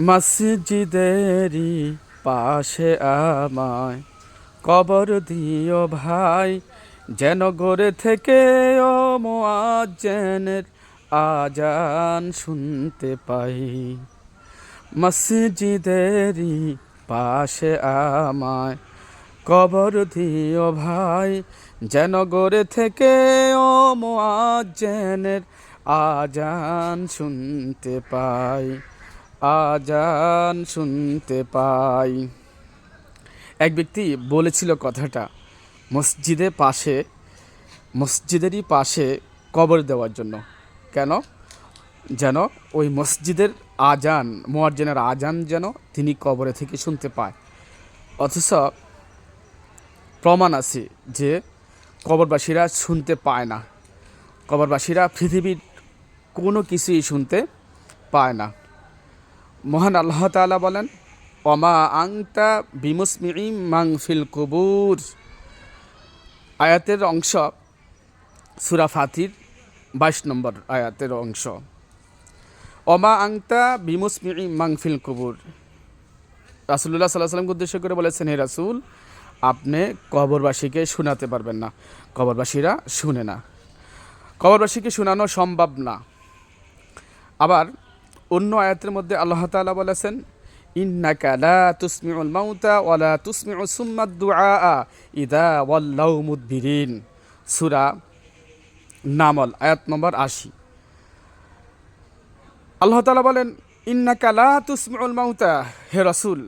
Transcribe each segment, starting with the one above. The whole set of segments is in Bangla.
মসজিদেরই পাশে আমায় কবর দিও ভাই, যেন গড়ে থেকে ও মোয়াজ্জেনের আজান শুনতে পাই। মসজিদেরই পাশে আমায় কবর দিও ভাই, যেন গড়ে থেকে ও মোয়াজ্জেনের আজান শুনতে পাই। আজান শুনতে পাই। এক ব্যক্তি বলেছিল কথাটা মসজিদের পাশে, মসজিদেরই পাশে কবর দেওয়ার জন্য। কেন? যেন ওই মসজিদের আজান, মোয়াজ্জেনের আজান যেন তিনি কবরে থেকে শুনতে পায়। অথচ প্রমাণ আছে যে কবরবাসীরা শুনতে পায় না। কবরবাসীরা পৃথিবীর কোনো কিছুই শুনতে পায় না। মহান আল্লাহ তাআলা বলেন অমা আংতা বিমুসমি মাং ফিল কুবুর। আয়াতের অংশ সুরা ফাতির, বাইশ নম্বর আয়াতের অংশ। অমা আংতা বিমুসমি মাং ফিল কুবুর। রাসুল্লাহ সাল্লাহ সাল্লামকে উদ্দেশ্য করে বলেছেন, হে রাসুল, আপনি কবরবাসীকে শোনাতে পারবেন না। কবরবাসীরা শুনে না। কবরবাসীকে শোনানো সম্ভব না। আবার অন্য আয়াতের মধ্যে আল্লাহ তাআলা বলেছেন, ইন্নাকা ওয়ালা ইদা নামল, আয়াত নম্বর আশি। বলেন, ইন্নাকা হে রাসূল,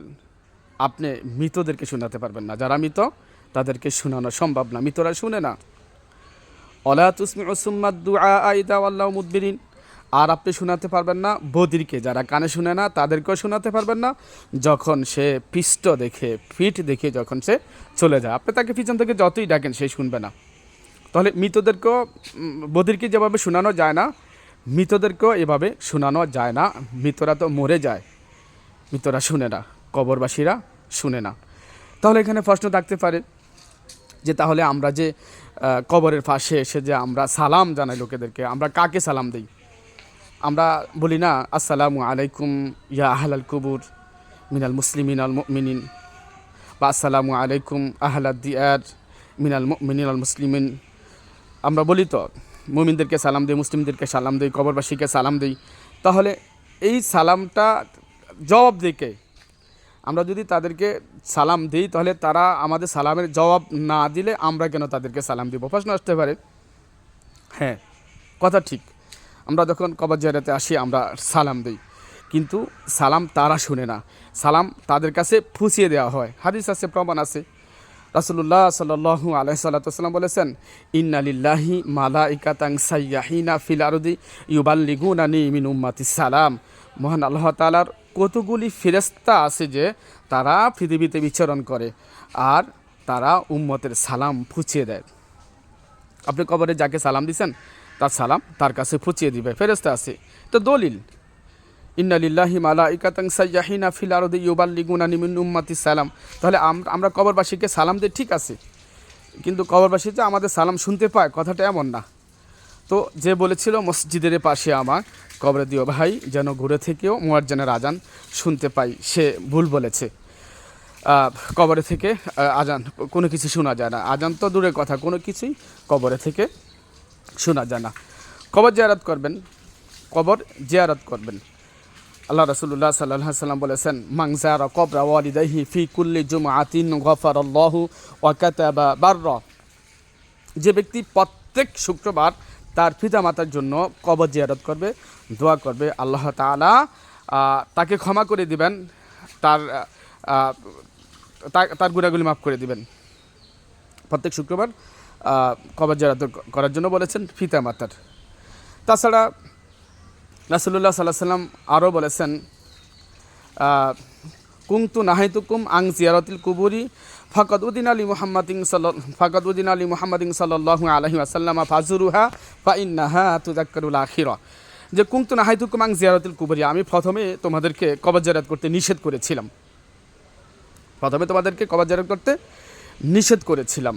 আপনি মৃতদেরকে শোনাতে পারবেন না। যারা মৃত, তাদেরকে শোনানো সম্ভব না, মৃতরা শুনে না। অলা তুসমিউ সুম্মাদ দুআ ইদা ওয়াল্লাউ আর আপনি শোনাতে পারবেন না বদিরকে। যারা কানে শুনে না, তাদেরকেও শোনাতে পারবেন না। যখন সে পিষ্ট দেখে, ফিট দেখে যখন সে চলে যায়, আপনি তাকে পিছন থেকে যতই ডাকেন, সে শুনবে না। তাহলে মৃতদেরকেও বদিরকে যেভাবে শোনানো যায় না, মৃতদেরকেও এভাবে শোনানো যায় না। মৃতরা তো মরে যায়। মৃতরা শুনে না, কবরবাসীরা শুনে না। তাহলে এখানে প্রশ্ন থাকতে পারে যে তাহলে আমরা যে কবরের পাশে এসে যে আমরা সালাম জানাই লোকেদেরকে, আমরা কাকে সালাম দিই? আমরা বলি না, আসসালামু আলাইকুম, ইয়া আহলাল কুবুর, মিনাল মুসলিমিন আল মিনিন বা আসসালামু আলাইকুম, আহলাদ দিয়ার, মিনাল মিনিন আল মুসলিমিন আমরা বলি তো, মুমিনদেরকে সালাম দিই, মুসলিমদেরকে সালাম দিই, কবরবাসীকে সালাম দিই। তাহলে এই সালামটা জবাব দিকে আমরা যদি তাদেরকে সালাম দিই, তাহলে তারা আমাদের সালামের জবাব না দিলে আমরা কেন তাদেরকে সালাম দিব? প্রশ্ন আসতে পারে। হ্যাঁ কথা ঠিক। আমরা যখন কবর জিয়ারাতে আসি, আমরা সালাম দিই। কিন্তু সালাম তারা শুনে না। সালাম তাদের কাছে ফুসিয়ে দেওয়া হয়। হাদিস আছে, প্রমাণ আছে। রাসুল্লাহ সাল্লু আলহ সাল্লাম বলেছেন ইন্নালিল্লাহি মালা ইকাতাং সাইয়াহিনা ফিল আরদি ইউবাল্লিগুনানি মিন উম্মাতি সালাম। মহান আল্লাহ তালার কতগুলি ফেরেস্তা আছে যে তারা পৃথিবীতে বিচরণ করে আর তারা উম্মতের সালাম ফুচিয়ে দেয়। আপনি কবরে যাকে সালাম দিছেন তার সালাম তার কাছে ফুচিয়ে দিবে ফেরেস্তা আছে। তো দলিল ইন্নালিল্লাহি মালা ইকাতাং সাইয়াহিনা ফিল আরদি ইউবাল্লিগুনা নিমিন উম্মাতি সালাম। তাহলে আমরা কবরবাসীকে সালাম দিই, ঠিক আছে। কিন্তু কবরবাসী যে আমাদের সালাম শুনতে পায়, কথাটা এমন না। তো যে বলেছিল, মসজিদের পাশে আমার কবরে দিও ভাই, যেন ঘুরে থেকেও মুয়াজ্জানের আজান শুনতে পাই। সে ভুল বলেছে। কবরে থেকে আজান কোনো কিছু শোনা যায় না। আজান তো দূরের কথা, কোনো কিছুই কবরে থেকে শোনা যায় না কবর জিয়ারত করবেন কবর জিয়ারত করবেন। আল্লাহ রসুল্লাহ সাল্লাহ সাল্লাম বলেছেন মাংজার কবরা ওয়ালিদাহি ফি কুল্লি জুমাতিন গফার আল্লাহ ওয়াকাতাবা বার্র। যে ব্যক্তি প্রত্যেক শুক্রবার তার পিতামাতার জন্য কবর জিয়ারত করবে দোয়া করবে আল্লাহ আহ, তাকে ক্ষমা করে দিবেন তার তার গুণাগুলি মাফ করে দিবেন। প্রত্যেক শুক্রবার কবর জিয়ারত করার জন্য বলেছেন পিতামাতার তাছাড়া রাসুল্লাহ সাল্লাহ সাল্লাম আরও বলেছেন কুংতু নাহাইতুকুম আং জিয়ারতিল কুবুরি, ফাকাদ উদ্দিন আলী মুহাম্মাদিন সাল ফাকাদ উদ্দিন আলী মুহাম্মাদিন সাল্লাহ আলহি আসাল্লামা ফাজুরুহা ফা ইন্নাহা তুজাক্কারুল আখিরা। যে কুংতু নাহাইতুকুম আং জিয়ারতিল কুবুরি, আমি প্রথমে তোমাদেরকে কবর জিয়ারত করতে নিষেধ করেছিলাম। প্রথমে তোমাদেরকে কবর জিয়ারত করতে নিষেধ করেছিলাম।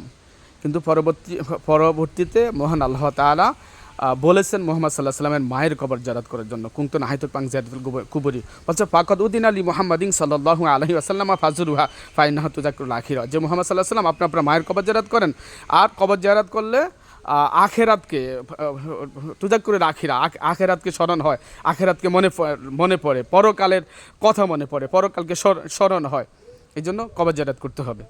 কিন্তু পরবর্তী পরবর্তীতে মহান আল্লাহ আহ, বলেছেন মোহাম্মদ সাল্লাহ সাল্লামের মায়ের কবর জারাত করার জন্য। কুংতু নাহিতুল পাং কুব- কুবরি বলছে পাকত উদ্দিন আলী মোহাম্মদিন সাল্লাহু আলহি আসাল্লামা ফাজুরুহা ফাইনাহ তুজাকুল আখিরা যে মোহাম্মদ সাল্লাহ সাল্লাম আপনি আপনার মায়ের কবর জারাত করেন আর কবর জারাত করলে আখেরাতকে তুজাক্কুরের আখিরা আখ- আখেরাতকে স্মরণ হয়। আখেরাতকে মনে মনে পড়ে। পরকালের কথা মনে পড়ে। পরকালকে স্মর- স্মরণ হয়। এই জন্য কবর জারাত করতে হবে।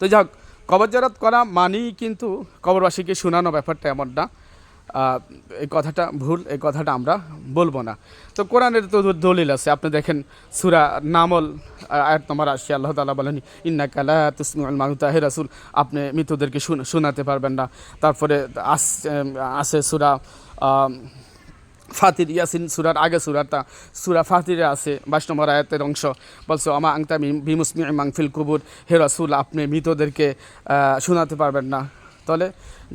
তো যাক কবর জারাত করা মানেই কিন্তু কবরবাসীকে শোনানো ব্যাপারটা এমন না এই কথাটা ভুল, এই কথাটা আমরা বলব না। তো কোরআনের তো দলিল আছে। আপনি দেখেন সুরা নামল আয়াত নম্বর আশি, আল্লাহ তালা বলেন ইন্না কালা তুসমিউল মাহুতা হে রাসুল, আপনি মৃতদেরকে শোনাতে পারবেন না। তারপরে আস আছে সুরা ফাতির ইয়াসিন সুরার আগে সুরাটা, সুরা ফাতিরে আছে, বাইশ নম্বর আয়াতের অংশ। বলছো আমা আংতা বিমুসমি মাংফিল কুবুর। হে রসুল, আপনি মৃতদেরকে শোনাতে পারবেন না। তাহলে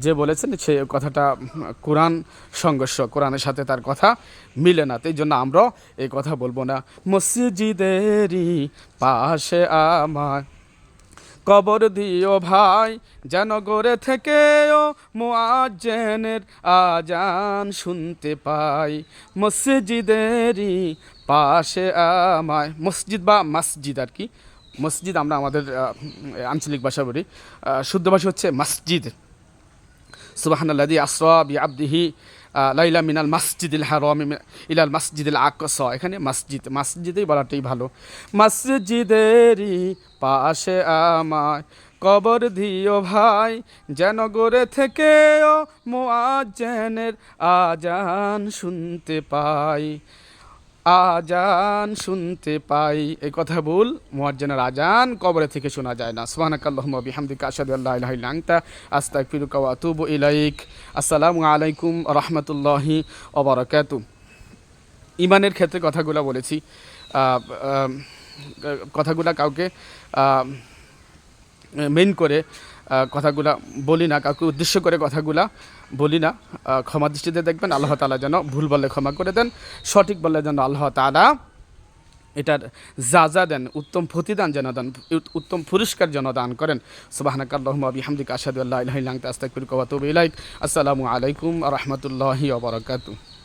যে বলেছেন, সে কথাটা, কোরআন সংঘর্ষ, কোরআনের সাথে তার কথা মিলে না। তো এই জন্য আমরাও এই কথা বলব না। মসজিদেরই পাশে আমার কবর দিও ভাই, যেন গড়ে থেকেও মুআজ্জেনের আজান শুনতে পাই। মসজিদেরই পাশে আমায়, মসজিদ বা মসজিদ আর কি, মসজিদ আমরা আমাদের আঞ্চলিক ভাষা বলি শুদ্ধ ভাষা হচ্ছে মসজিদ। সুবাহানাল্লাদি আসরা বি আব্দিহি লাইলা মিনাল মাসজিদুল হারম ইলাল মাসজিদুল আকস। এখানে মসজিদ, মসজিদেই বলাটাই ভালো। মসজিদেরই পাশে আমায় কবর দিও ভাই, যেন গড়ে থেকেও মোয়াজেনের আজান শুনতে পাই। আজান শুনতে পাই। এই কথা বল মুয়াজ্জিনের আজান কবরে থেকে শোনা যায় না। সুবহানাকাল্লাহুম্মা বিহামদিকা, আশহাদু আল্লা ইলাহা ইল্লা আনতা, আস্তাগফিরুকা ওয়া আতুবু ইলাইক। আসসালামু আলাইকুম রাহমাতুল্লাহি ওয়া বারাকাতুহু। ইমানের ক্ষেত্রে কথাগুলো বলেছি। কথাগুলা কাউকে মেন করে কথাগুলা বলি না, কাউকে উদ্দেশ্য করে কথাগুলা বলি না ক্ষমা দৃষ্টিতে দেখবেন, আল্লাহ তালা যেন ভুল বললে ক্ষমা করে দেন, সঠিক বললে যেন আল্লাহ তালা এটার যা যা দেন, উত্তম প্রতিদান যেন দেন উত- উত্তম পুরস্কার যেন দান করেন। সুবাহানাক আল্লাহুম্মা বিহামদিকা, আশহাদু আল্লা ইলাহা ইল্লা আনতা আস্তাগফিরুকা ওয়া আতুবু ইলাইক। আসসালামু আলাইকুম রহমতুল্লাহি বারাকাতুহু।